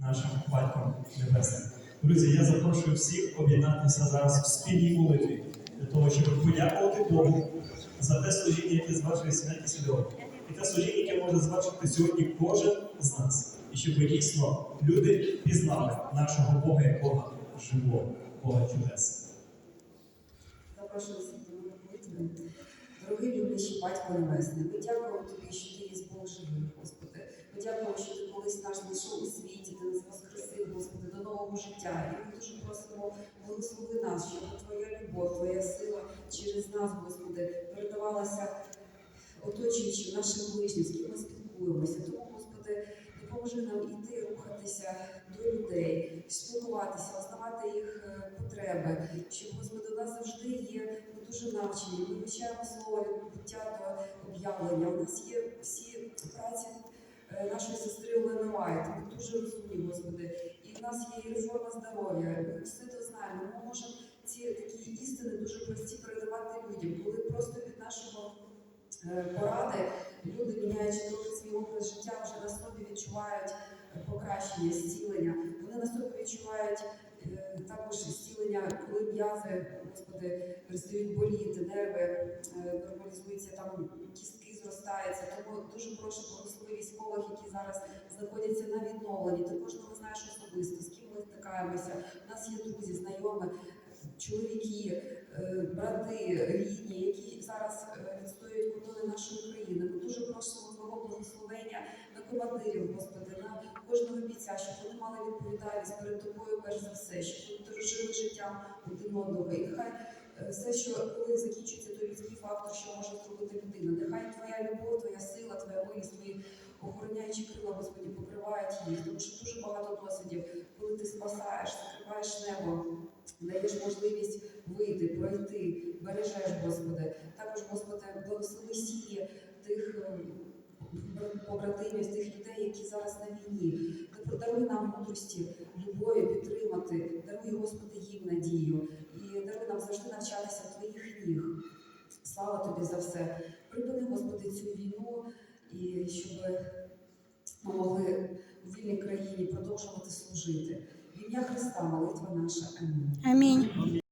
нашим батьком небесним. Друзі, я запрошую всіх об'єднатися зараз в спільній молитві для того, щоб подякувати Богу за те служіння, яке звершує святі сьогодні. І те служіння, яке може звершити сьогодні кожен з нас. І щоб дійсно люди пізнали нашого Бога як Бога живого, Бога чудес. Запрошую всіх до молитви. Дорогий люблячий Батько Небесний, ми дякуємо тобі, що ти є з Бог живий, Господи. Ми дякуємо, що ти колись наш знайшов у світі, нового життя. І ми дуже просимо, благослови нас, щоб Твоя любов, Твоя сила через нас, Господи, передавалася оточуючи нашим ближнім, з ким ми спілкуємося. Тому, Господи, допоможи нам іти, рухатися до людей, спілкуватися, ознавати їх е, потреби, щоб Господи, у нас завжди є. Ми дуже навчені. Ми вивчаємо слово від буття до об'явлення. У нас є всі праці е, нашої сестри Олени Вайт. Ми дуже розумні, Господи. В нас є і реформа здоров'я. Ми все це знаємо. Ми можемо ці такі істини дуже прості передавати людям, коли просто від нашого е, поради люди, міняючи трохи свій образ життя, вже на собі відчувають е, покращення, зцілення. Вони на собі відчувають е, також зцілення, коли м'язи, господи, перестають боліти, нерви нормалізуються, там кістки зростаються. Тому дуже прошу благослови військових, які зараз знаходяться на відновленні. Ти кожного знаєш особисто, з ким ми стикаємося. У нас є друзі, знайомі, чоловіки, е, брати, рідні, які зараз е, відстоюють кордони нашої країни. Ми дуже просимо твого благословення на командирів, Господи, на кожного бійця, щоб вони мали відповідальність перед тобою, перш за все, щоб вони дорожили життям один одного. І нехай е, все, що коли закінчується той людський фактор, що може зробити людина. Нехай твоя любов, твоя сила, охороняючі крила, Господі, покривають їх. Тому що дуже багато досвідів, коли ти спасаєш, закриваєш небо, даєш можливість вийти, пройти, бережеш, Господи. Також, Господи, благослови сім'ї тих е, побратимів, тих людей, які зараз на війні. Даруй нам мудрості, любові, підтримати, даруй, Господи, їм надію. І даруй нам завжди навчатися Твоїх ніг. Слава тобі за все. Припини, Господи, цю війну і щоб ми могли у вільній країні продовжувати служити. В ім'я Христа, молитва наша. Амінь. Амінь.